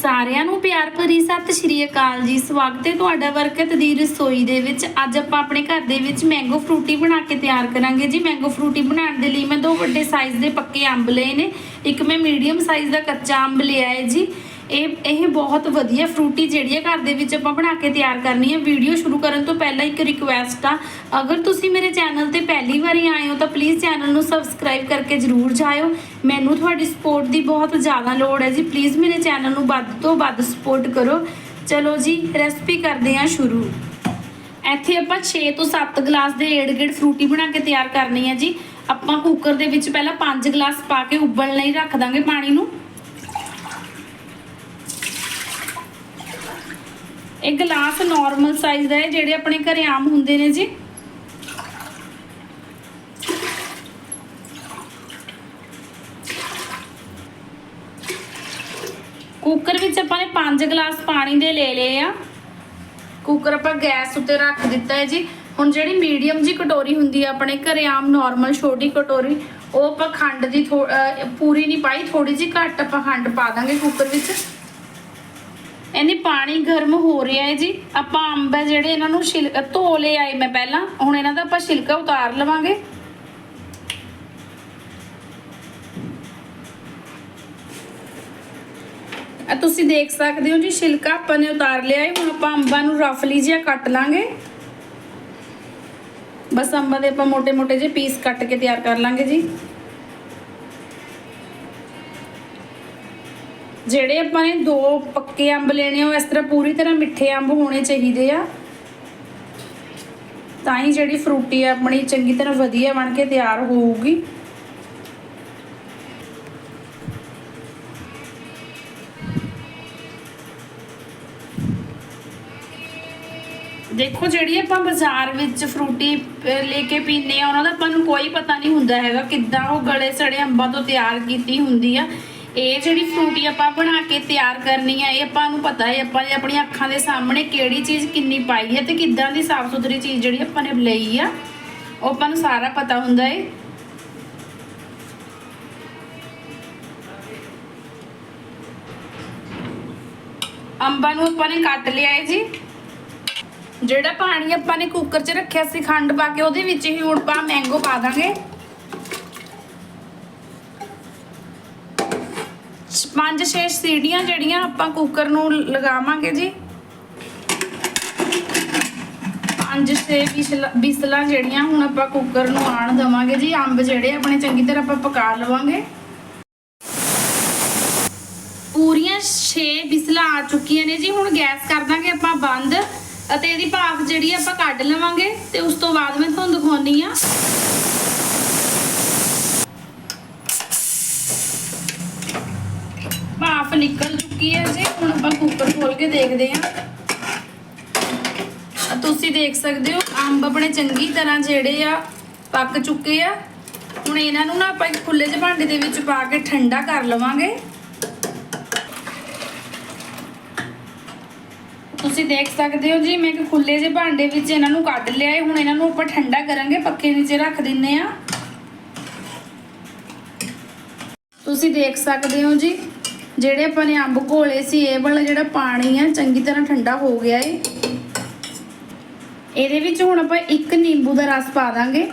ਸਾਰਿਆਂ ਨੂੰ ਪਿਆਰ ਭਰੀ ਸਤਿ ਸ਼੍ਰੀ ਅਕਾਲ ਜੀ। ਸਵਾਗਤ ਹੈ ਤੁਹਾਡਾ ਬਰਕਤ ਦੀ ਰਸੋਈ ਦੇ ਵਿੱਚ। ਅੱਜ ਆਪਾਂ ਆਪਣੇ ਘਰ ਦੇ ਵਿੱਚ ਮੈਂਗੋ ਫਰੂਟੀ ਬਣਾ ਕੇ ਤਿਆਰ ਕਰਾਂਗੇ ਜੀ। ਮੈਂਗੋ ਫਰੂਟੀ ਬਣਾਉਣ ਦੇ ਲਈ ਮੈਂ ਦੋ ਵੱਡੇ ਸਾਈਜ਼ ਦੇ ਪੱਕੇ ਅੰਬ ਲਏ ਨੇ। ਇੱਕ ਮੈਂ ਮੀਡੀਅਮ ਸਾਈਜ਼ ਦਾ ਕੱਚਾ ਅੰਬ ਲਿਆ ਹੈ ਜੀ। ਇਹ ਇਹ ਬਹੁਤ ਵਧੀਆ ਫਰੂਟੀ ਜਿਹੜੀ ਹੈ ਘਰ ਦੇ ਵਿੱਚ ਆਪਾਂ ਬਣਾ ਕੇ ਤਿਆਰ ਕਰਨੀ ਹੈ। ਵੀਡੀਓ ਸ਼ੁਰੂ ਕਰਨ ਤੋਂ ਪਹਿਲਾਂ ਇੱਕ ਰਿਕੁਐਸਟ ਆ। ਅਗਰ ਤੁਸੀਂ ਮੇਰੇ ਚੈਨਲ ਤੇ ਪਹਿਲੀ ਵਾਰੀ ਆਏ ਹੋ ਤਾਂ ਪਲੀਜ਼ ਚੈਨਲ ਨੂੰ ਸਬਸਕ੍ਰਾਈਬ ਕਰਕੇ ਜਰੂਰ ਜਾਇਓ। ਮੈਨੂੰ ਤੁਹਾਡੀ ਸਪੋਰਟ ਦੀ ਬਹੁਤ ਜ਼ਿਆਦਾ ਲੋੜ ਹੈ ਜੀ। ਪਲੀਜ਼ ਮੇਰੇ ਚੈਨਲ ਨੂੰ ਵੱਧ ਤੋਂ ਵੱਧ ਸਪੋਰਟ ਕਰੋ। ਚਲੋ ਜੀ ਰੈਸਪੀ ਕਰਦੇ ਹਾਂ ਸ਼ੁਰੂ। ਇੱਥੇ ਆਪਾਂ 6 ਤੋਂ 7 ਗਲਾਸ ਦੇ ਏੜ-ਗੇੜ ਫਰੂਟੀ ਬਣਾ ਕੇ ਤਿਆਰ ਕਰਨੀ ਹੈ ਜੀ। ਆਪਾਂ ਕੁੱਕਰ ਦੇ ਵਿੱਚ ਪਹਿਲਾਂ 5 ਗਲਾਸ ਪਾ ਕੇ ਉਬਲਣ ਲਈ ਰੱਖ ਦਾਂਗੇ ਪਾਣੀ ਨੂੰ। ਇਹ ਗਲਾਸ ਨਾਰਮਲ ਸਾਈਜ਼ ਦਾ ਹੈ, ਜਿਹੜੇ ਆਪਣੇ ਘਰੇ ਆਮ ਹੁੰਦੇ ਨੇ ਜੀ। ਕੁੱਕਰ ਵਿੱਚ ਆਪਾਂ ਨੇ 5 ਗਲਾਸ ਪਾਣੀ ਦੇ ਲੈ ਲਏ ਆ। ਕੁੱਕਰ ਆਪਾਂ ਗੈਸ ਉੱਤੇ ਰੱਖ ਦਿੱਤਾ ਹੈ ਜੀ। ਹੁਣ ਜਿਹੜੀ ਮੀਡੀਅਮ ਜੀ ਕਟੋਰੀ ਹੁੰਦੀ ਹੈ ਆਪਣੇ ਘਰੇ ਆਮ ਨਾਰਮਲ ਛੋਟੀ ਕਟੋਰੀ, ਉਹ ਆਪਾਂ ਖੰਡ ਦੀ ਥੋ- ਪੂਰੀ ਨਹੀਂ ਪਾਈ ਥੋੜੀ ਜਿਹੀ ਘੱਟ ਆਪਾਂ ਖੰਡ ਪਾ ਦਾਂਗੇ ਕੁੱਕਰ ਵਿੱਚ। ਇਹਨੇ ਪਾਣੀ ਗਰਮ ਹੋ ਰਿਹਾ ਹੈ ਜੀ। ਆਪਾਂ ਅੰਬ ਹੈ ਜਿਹੜੇ ਇਹਨਾਂ ਨੂੰ ਛਿਲਕਾ ਧੋ ਲੈ ਆਏ ਮੈਂ ਪਹਿਲਾਂ। ਹੁਣ ਇਹਨਾਂ ਦਾ ਆਪਾਂ ਛਿਲਕਾ ਉਤਾਰ ਲਵਾਂਗੇ। ਆ ਤੁਸੀਂ ਦੇਖ ਸਕਦੇ ਹੋ ਜੀ, ਛਿਲਕਾ ਆਪਾਂ ਨੇ ਉਤਾਰ ਲਿਆ ਹੈ। ਹੁਣ ਆਪਾਂ ਅੰਬਾਂ ਨੂੰ ਰਫਲੀ ਜਿਹਾ ਕੱਟ ਲਾਂਗੇ। ਬਸ ਅੰਬਾਂ ਦੇ ਆਪਾਂ ਮੋٹے-ਮੋٹے ਜਿਹੇ ਪੀਸ ਕੱਟ ਕੇ ਤਿਆਰ ਕਰ ਲਾਂਗੇ ਜੀ। ਜਿਹੜੇ ਆਪਾਂ ਨੇ ਦੋ ਪੱਕੇ ਅੰਬ ਲੈਣੇ ਆ ਇਸ ਤਰ੍ਹਾਂ ਪੂਰੀ ਤਰ੍ਹਾਂ ਮਿੱਠੇ ਅੰਬ ਹੋਣੇ ਚਾਹੀਦੇ ਆ। ਤਾਂ ਹੀ ਜਿਹੜੀ ਫਰੂਟੀ ਆ, ਆਪਣੀ ਚੰਗੀ ਤਰ੍ਹਾਂ ਵਧੀਆ ਬਣ ਕੇ ਤਿਆਰ ਹੋਊਗੀ। ਦੇਖੋ, ਜਿਹੜੀ ਆਪਾਂ ਬਾਜ਼ਾਰ ਵਿੱਚ ਫਰੂਟੀ ਲੈ ਕੇ ਪੀਨੇ ਆ, ਉਹਨਾਂ ਦਾ ਆਪਾਂ ਨੂੰ ਕੋਈ ਪਤਾ ਨਹੀਂ ਹੁੰਦਾ ਹੈਗਾ ਕਿੱਦਾਂ ਉਹ ਗਲੇ ਸੜੇ ਅੰਬਾਂ ਤੋਂ ਤਿਆਰ ਕੀਤੀ ਹੁੰਦੀ ਆ। ਇਹ ਜਿਹੜੀ ਫਰੂਟੀ ਆਪਾਂ ਬਣਾ ਕੇ ਤਿਆਰ ਕਰਨੀ ਆ, ਇਹ ਆਪਾਂ ਨੂੰ ਪਤਾ ਹੈ, ਆਪਾਂ ਨੇ ਆਪਣੀਆਂ ਅੱਖਾਂ ਦੇ ਸਾਹਮਣੇ ਕਿਹੜੀ ਚੀਜ਼ ਕਿੰਨੀ ਪਾਈ ਹੈ ਤੇ ਕਿੱਦਾਂ ਦੀ ਸਾਫ਼ ਸੁਥਰੀ ਚੀਜ਼ ਜਿਹੜੀ ਆਪਾਂ ਨੇ ਲਈ ਆ, ਉਹ ਆਪਾਂ ਨੂੰ ਸਾਰਾ ਪਤਾ ਹੁੰਦਾ ਹੈ। ਅੰਬਾਂ ਨੂੰ ਆਪਾਂ ਨੇ ਕੱਟ ਲਿਆ ਹੈ ਜੀ। ਜਿਹੜਾ ਪਾਣੀ ਆਪਾਂ ਨੇ ਕੁੱਕਰ 'ਚ ਰੱਖਿਆ ਸੀ, ਖੰਡ ਪਾ ਕੇ, ਉਹਦੇ ਵਿੱਚ ਹੀ ਹੁਣ ਆਪਾਂ ਮੈਂਗੋ ਪਾ ਦਾਂਗੇ। ਪੰਜ ਛੇ ਸੀੜੀਆਂ ਜਿਹੜੀਆਂ ਆਪਾਂ ਕੁੱਕਰ ਨੂੰ ਲਗਾਵਾਂਗੇ ਜੀ। ਪੰਜ ਛੇ ਵਿਸਲਾ ਜਿਹੜੀਆਂ ਹੁਣ ਆਪਾਂ ਕੁੱਕਰ ਨੂੰ ਆਣ ਦਵਾਂਗੇ ਜੀ। ਅੰਬ ਜਿਹੜੇ ਆਪਣੇ ਚੰਗੀ ਤਰ੍ਹਾਂ ਆਪਾਂ ਪਕਾ ਲਵਾਂਗੇ। ਪੂਰੀਆਂ 6 ਬਿਸਲਾਂ ਆ ਚੁੱਕੀਆਂ ਨੇ ਜੀ। ਹੁਣ ਗੈਸ ਕਰ ਦਾਂਗੇ ਆਪਾਂ ਬੰਦ। ਅਤੇ ਇਹਦੀ ਭਾਫ ਜਿਹੜੀ ਆਪਾਂ ਕੱਢ ਲਵਾਂਗੇ। ਤੇ ਉਸ ਤੋਂ ਬਾਅਦ ਮੈਂ ਤੁਹਾਨੂੰ ਦਿਖਾਉਣੀ ਆ ਭਾਫ ਨਿਕਲ ਚੁੱਕੀ ਹੈ ਜੀ, ਹੁਣ ਆਪਾਂ ਕੁੱਕਰ ਖੋਲ ਕੇ ਦੇਖਦੇ ਹਾਂ। ਤੁਸੀਂ ਦੇਖ ਸਕਦੇ ਹੋ ਅੰਬ ਆਪਣੇ ਚੰਗੀ ਤਰ੍ਹਾਂ ਜਿਹੜੇ ਆ ਪੱਕ ਚੁੱਕੇ ਆ। ਹੁਣ ਇਹਨਾਂ ਨੂੰ ਨਾ ਆਪਾਂ ਇੱਕ ਖੁੱਲੇ ਜਿਹੇ ਭਾਂਡੇ ਦੇ ਵਿੱਚ ਪਾ ਕੇ ਠੰਡਾ ਕਰ ਲਵਾਂਗੇ। ਤੁਸੀਂ ਦੇਖ ਸਕਦੇ ਹੋ ਜੀ, ਮੈਂ ਇੱਕ ਖੁੱਲੇ ਜਿਹੇ ਭਾਂਡੇ ਵਿੱਚ ਇਹਨਾਂ ਨੂੰ ਕੱਢ ਲਿਆ ਹੈ ਹੁਣ ਇਹਨਾਂ ਨੂੰ ਆਪਾਂ ਠੰਡਾ ਕਰਾਂਗੇ, ਪੱਖੇ ਨੀਚੇ ਰੱਖ ਦਿੰਨੇ ਆ। ਤੁਸੀਂ ਦੇਖ ਸਕਦੇ ਹੋ ਜੀ ਜਿਹੜੇ ਆਪਾਂ ਨੇ ਅੰਬ ਘੋਲੇ ਸੀ, ਇਹ ਵਾਲਾ ਜਿਹੜਾ ਪਾਣੀ ਆ, ਚੰਗੀ ਤਰ੍ਹਾਂ ਠੰਡਾ ਹੋ ਗਿਆ ਏ। ਇਹਦੇ ਵਿੱਚ ਹੁਣ ਆਪਾਂ ਇੱਕ ਨਿੰਬੂ ਦਾ ਰਸ ਪਾ ਦਾਂਗੇ।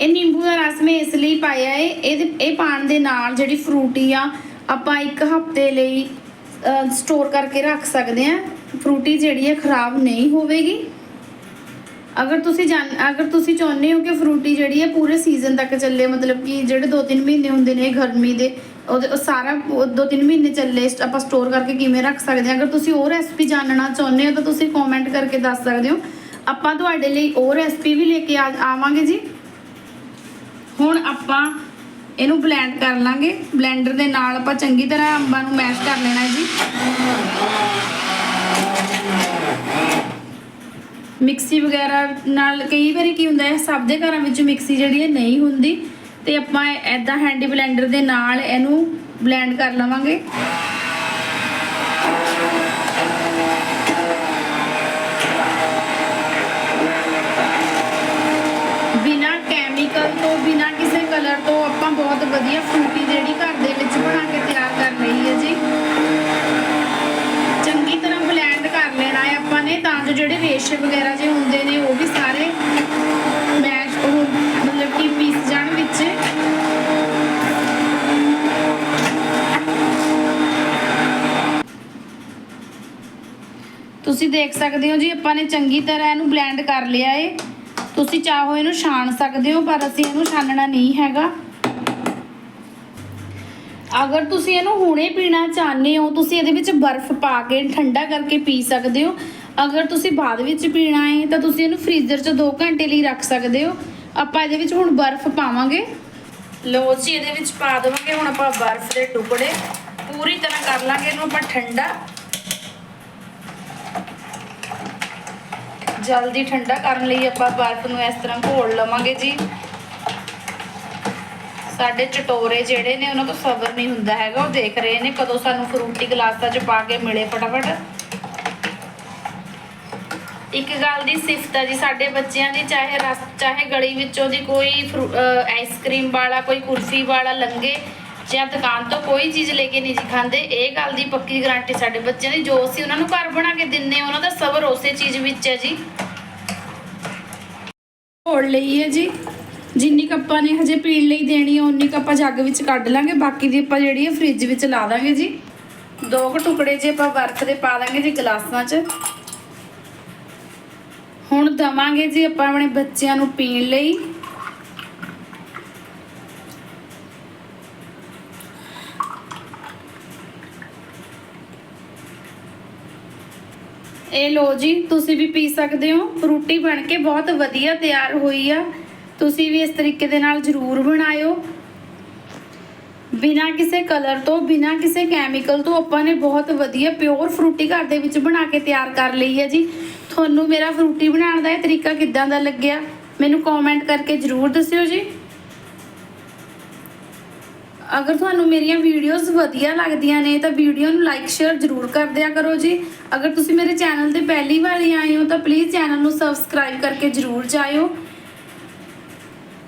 ਇਹ ਨਿੰਬੂ ਦਾ ਰਸ ਮੈਂ ਇਸ ਲਈ ਪਾਇਆ ਏ, ਇਹਦੇ, ਇਹ ਪਾਣ ਦੇ ਨਾਲ ਜਿਹੜੀ ਫਰੂਟੀ ਆ, ਆਪਾਂ ਇੱਕ ਹਫ਼ਤੇ ਲਈ ਸਟੋਰ ਕਰਕੇ ਰੱਖ ਸਕਦੇ ਆ। ਫਰੂਟੀ ਜਿਹੜੀ ਹੈ ਖਰਾਬ ਨਹੀਂ ਹੋਵੇਗੀ। ਅਗਰ ਤੁਸੀਂ ਜਾਣ ਅਗਰ ਤੁਸੀਂ ਚਾਹੁੰਦੇ ਹੋ ਕਿ ਫਰੂਟੀ ਜਿਹੜੀ ਹੈ ਪੂਰੇ ਸੀਜ਼ਨ ਤੱਕ ਚੱਲੇ, ਮਤਲਬ ਕਿ ਜਿਹੜੇ 2-3 ਮਹੀਨੇ ਹੁੰਦੇ ਨੇ ਗਰਮੀ ਦੇ ਉਹਦੇ ਉਹ ਸਾਰਾ 2-3 ਮਹੀਨੇ ਚੱਲੇ ਆਪਾਂ ਸਟੋਰ ਕਰਕੇ ਕਿਵੇਂ ਰੱਖ ਸਕਦੇ ਹਾਂ? ਅਗਰ ਤੁਸੀਂ ਉਹ ਰੈਸਪੀ ਜਾਣਨਾ ਚਾਹੁੰਦੇ ਹੋ ਤਾਂ ਤੁਸੀਂ ਕਮੈਂਟ ਕਰਕੇ ਦੱਸ ਸਕਦੇ ਹੋ। ਆਪਾਂ ਤੁਹਾਡੇ ਲਈ ਉਹ ਰੈਸਪੀ ਵੀ ਲੈ ਕੇ ਆ- ਆਵਾਂਗੇ ਜੀ। ਹੁਣ ਆਪਾਂ ਇਹਨੂੰ ਬਲੈਂਡ ਕਰ ਲਾਂਗੇ। ਬਲੈਂਡਰ ਦੇ ਨਾਲ ਆਪਾਂ ਚੰਗੀ ਤਰ੍ਹਾਂ ਅੰਬਾਂ ਨੂੰ ਮੈਸ਼ ਕਰ ਲੈਣਾ ਜੀ। ਮਿਕਸੀ ਵਗੈਰਾ ਨਾਲ ਕਈ ਵਾਰੀ ਕੀ ਹੁੰਦਾ ਹੈ, ਸਭ ਦੇ ਘਰਾਂ ਵਿੱਚ ਮਿਕਸੀ ਜਿਹੜੀ ਹੈ ਨਹੀਂ ਹੁੰਦੀ ਤੇ ਆਪਾਂ ਐਦਾਂ ਹੈਂਡੀ ਬਲੈਂਡਰ ਦੇ ਨਾਲ ਇਹਨੂੰ ਬਲੈਂਡ ਕਰ ਲਵਾਂਗੇ। ਬਿਨਾ ਕੈਮੀਕਲ ਤੋਂ, ਬਿਨਾ ਕਿਸੇ ਕਲਰ ਤੋਂ ਆਪਾਂ ਬਹੁਤ ਵਧੀਆ ਫੂਟੀ ਜਿਹੜੀ ਘਰ ਜੋ ਜਿਹੜੇ ਰੇਸ਼ੇ ਵਗੈਰਾ ਜੇ ਹੁੰਦੇ ਨੇ, ਉਹ ਵੀ ਸਾਰੇ ਮੈਸ਼ ਉਹ ਮਤਲਬ ਕਿ ਪੀਸ ਜਾਣ ਵਿੱਚ। ਤੁਸੀਂ ਦੇਖ ਸਕਦੇ ਹੋ ਜੀ, ਆਪਾਂ ਨੇ ਚੰਗੀ ਤਰ੍ਹਾਂ ਇਹਨੂੰ ਬਲੈਂਡ ਕਰ ਲਿਆ ਏ। ਤੁਸੀਂ ਚਾਹੋ ਇਹਨੂੰ ਛਾਣ ਸਕਦੇ ਹੋ, ਪਰ ਅਸੀਂ ਇਹਨੂੰ ਛਾਨਣਾ ਨਹੀਂ ਹੈਗਾ। ਅਗਰ ਤੁਸੀਂ ਇਹਨੂੰ ਹੁਣੇ ਪੀਣਾ ਚਾਹੁੰਦੇ ਹੋ, ਤੁਸੀਂ ਇਹਦੇ ਵਿੱਚ ਬਰਫ਼ ਪਾ ਕੇ ਠੰਡਾ ਕਰਕੇ ਪੀ ਸਕਦੇ ਹੋ। ਅਗਰ ਤੁਸੀਂ ਬਾਅਦ ਵਿੱਚ ਪੀਣਾ ਹੈ, ਤਾਂ ਤੁਸੀਂ ਇਹਨੂੰ ਫ੍ਰੀਜ਼ਰ 'ਚ 2 ਘੰਟੇ ਲਈ ਰੱਖ ਸਕਦੇ ਹੋ। ਆਪਾਂ ਇਹਦੇ ਵਿੱਚ ਹੁਣ ਬਰਫ਼ ਪਾਵਾਂਗੇ। ਲੋ ਜੀ, ਇਹਦੇ ਵਿੱਚ ਪਾ ਦੇਵਾਂਗੇ। ਹੁਣ ਆਪਾਂ ਬਰਫ਼ ਦੇ ਟੁਕੜੇ ਪੂਰੀ ਤਰ੍ਹਾਂ ਕਰ ਲਾਂਗੇ। ਇਹਨੂੰ ਆਪਾਂ ਠੰਡਾ। ਜਲਦੀ ਠੰਡਾ ਕਰਨ ਲਈ ਆਪਾਂ ਬਰਫ਼ ਨੂੰ ਇਸ ਤਰ੍ਹਾਂ ਘੋਲ ਲਵਾਂਗੇ ਜੀ। ਸਾਡੇ ਚਟੋਰੇ ਜਿਹੜੇ ਨੇ, ਉਹਨਾਂ ਤੋਂ ਸਬਰ ਨਹੀਂ ਹੁੰਦਾ ਹੈਗਾ। ਉਹ ਦੇਖ ਰਹੇ ਨੇ ਕਦੋਂ ਸਾਨੂੰ ਫਰੂਟੀ ਗਲਾਸਾਂ 'ਚ ਪਾ ਕੇ ਮਿਲੇ ਫਟਾਫਟ। ਇੱਕ ਗੱਲ ਦੀ ਸਿਫਤ ਹੈ ਜੀ, ਸਾਡੇ ਬੱਚਿਆਂ ਦੀ, ਚਾਹੇ ਰਸ, ਚਾਹੇ ਗਲੀ ਵਿੱਚੋਂ ਦੀ ਕੋਈ ਫਰੂ- ਅਹ ਆਈਸਕ੍ਰੀਮ ਵਾਲਾ, ਕੋਈ ਕੁਲਫੀ ਵਾਲਾ ਲੰਗੇ ਜਾਂ ਦੁਕਾਨ ਤੋਂ ਕੋਈ ਚੀਜ਼ ਲੈ ਕੇ ਨਹੀਂ ਜੀ ਖਾਂਦੇ, ਇਹ ਗੱਲ ਦੀ ਪੱਕੀ ਗਾਰੰਟੀ ਸਾਡੇ ਬੱਚਿਆਂ ਦੀ, ਜੋ ਅਸੀਂ ਉਹਨਾਂ ਨੂੰ ਘਰ ਬਣਾ ਕੇ ਦਿੰਨੇ ਉਹਨਾਂ ਦਾ ਸਬਰ ਉਸੇ ਚੀਜ਼ ਵਿੱਚ ਹੈ ਜੀ। ਘੋੜ ਲਈ ਹੈ ਜੀ, ਜਿੰਨੀ ਕੁ ਨੇ ਹਜੇ ਪੀਣ ਲਈ ਦੇਣੀ ਹੈ ਉਨੀ ਕੁ ਜੱਗ ਵਿੱਚ ਕੱਢ ਲਾਂਗੇ, ਬਾਕੀ ਦੀ ਆਪਾਂ ਜਿਹੜੀ ਹੈ ਫ੍ਰਿਜ ਵਿੱਚ ਲਾ ਦਾਂਗੇ ਜੀ। ਦੋ ਕੁ ਟੁਕੜੇ ਜੇ ਆਪਾਂ ਬਰਫ਼ ਦੇ ਪਾ ਦਾਂਗੇ ਜੀ ਗਲਾਸਾਂ 'ਚ। ਹੁਣ ਦਵਾਂਗੇ ਜੀ ਆਪਾਂ ਆਪਣੇ ਬੱਚਿਆਂ ਨੂੰ ਪੀਣ ਲਈ। ਇਹ ਲੋ ਜੀ, ਤੁਸੀਂ ਵੀ ਪੀ ਸਕਦੇ ਹੋ। ਫਰੂਟੀ ਬਣ ਕੇ ਬਹੁਤ ਵਧੀਆ ਤਿਆਰ ਹੋਈ ਆ। ਤੁਸੀਂ ਵੀ ਇਸ ਤਰੀਕੇ ਦੇ ਨਾਲ ਜ਼ਰੂਰ ਬਣਾਇਓ। ਬਿਨਾਂ ਕਿਸੇ ਕਲਰ ਤੋਂ, ਬਿਨਾਂ ਕਿਸੇ ਕੈਮੀਕਲ ਤੋਂ ਆਪਾਂ ਨੇ ਬਹੁਤ ਵਧੀਆ ਪਿਓਰ ਫਰੂਟੀ ਘਰ ਦੇ ਵਿੱਚ ਬਣਾ ਕੇ ਤਿਆਰ ਕਰ ਲਈ ਹੈ ਜੀ। ਤੁਹਾਨੂੰ ਮੇਰਾ ਫਰੂਟੀ ਬਣਾਉਣ ਦਾ ਇਹ ਤਰੀਕਾ ਕਿੱਦਾਂ ਦਾ ਲੱਗਿਆ, ਮੈਨੂੰ ਕਮੈਂਟ ਕਰਕੇ ਜ਼ਰੂਰ ਦੱਸਿਓ ਜੀ। ਅਗਰ ਤੁਹਾਨੂੰ ਮੇਰੀਆਂ ਵੀਡੀਓਜ਼ ਵਧੀਆ ਲੱਗਦੀਆਂ ਨੇ, ਤਾਂ ਵੀਡੀਓ ਨੂੰ ਲਾਈਕ ਸ਼ੇਅਰ ਜ਼ਰੂਰ ਕਰ ਦਿਆ ਕਰੋ ਜੀ। ਅਗਰ ਤੁਸੀਂ ਮੇਰੇ ਚੈਨਲ ਤੇ ਪਹਿਲੀ ਵਾਰ ਆਏ ਹੋ, ਤਾਂ ਪਲੀਜ਼ ਚੈਨਲ ਨੂੰ ਸਬਸਕ੍ਰਾਈਬ ਕਰਕੇ ਜ਼ਰੂਰ ਜਾਇਓ।